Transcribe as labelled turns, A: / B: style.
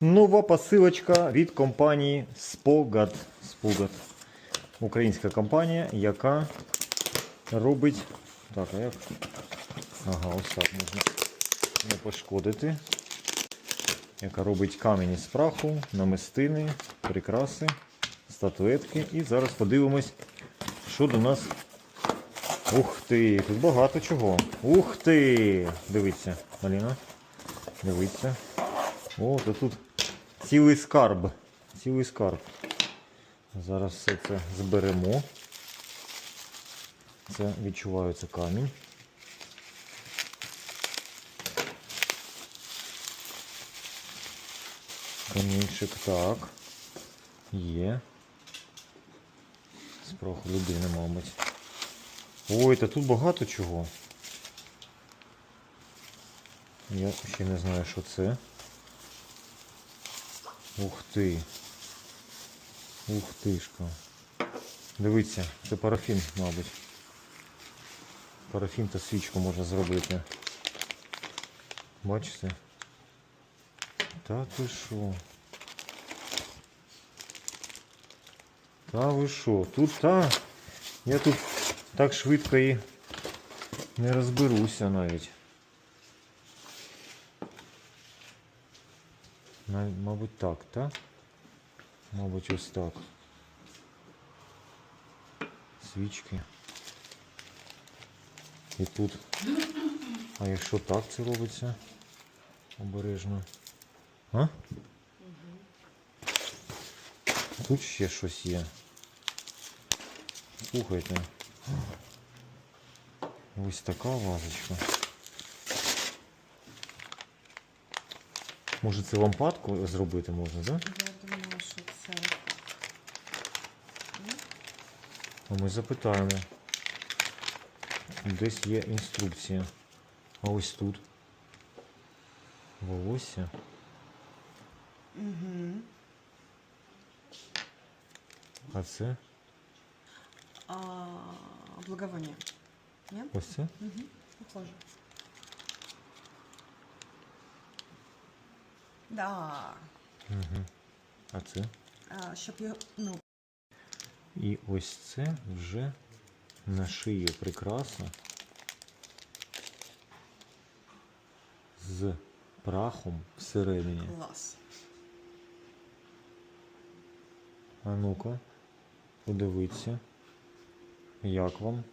A: Нова посилочка від компанії Spogad. Spogad. Українська компанія, яка робить. Так, а як? Ага, ось так можна не пошкодити. Яка робить камені з праху, намистини, прикраси, статуетки. І зараз подивимось, що до нас. Ух ти! Тут багато чого. Ух ти! Дивіться, Аліна. Дивіться. О, то тут цілий скарб. Цілий скарб. Зараз все це зберемо. Це відчуваю, це камінь. Камінчик, так. Є. З проху людини, мабуть. Ой, та тут багато чого. Я ще не знаю, що це. Ух ти. Ух тишка. Дивіться, це парафін, мабуть. Парафін та свічку можна зробити. Бачите? Та ти що? Та ви що? Тут та. Я тут так швидко і не розберуся навіть. Мабуть, так, так? Мабуть, ось так. Свічки. І тут. А якщо так це робиться? Обережно. А? Тут ще щось є. Слухайте. Ось така вазочка. Може це лампадку зробити можна, так? Да?
B: Я думаю, що це
A: А ми запитаємо. Десь є інструкція. А ось тут. Волосся.
B: угу.
A: А це?
B: а, благовоние. Нет?
A: Ось це?
B: Угу. Похоже. Да.
A: Угу. А це?
B: А, щоб його, ну,
A: І ось це вже на шиї прикраса з прахом всередині.
B: клас.
A: А ну-ка, подивіться. Як вам?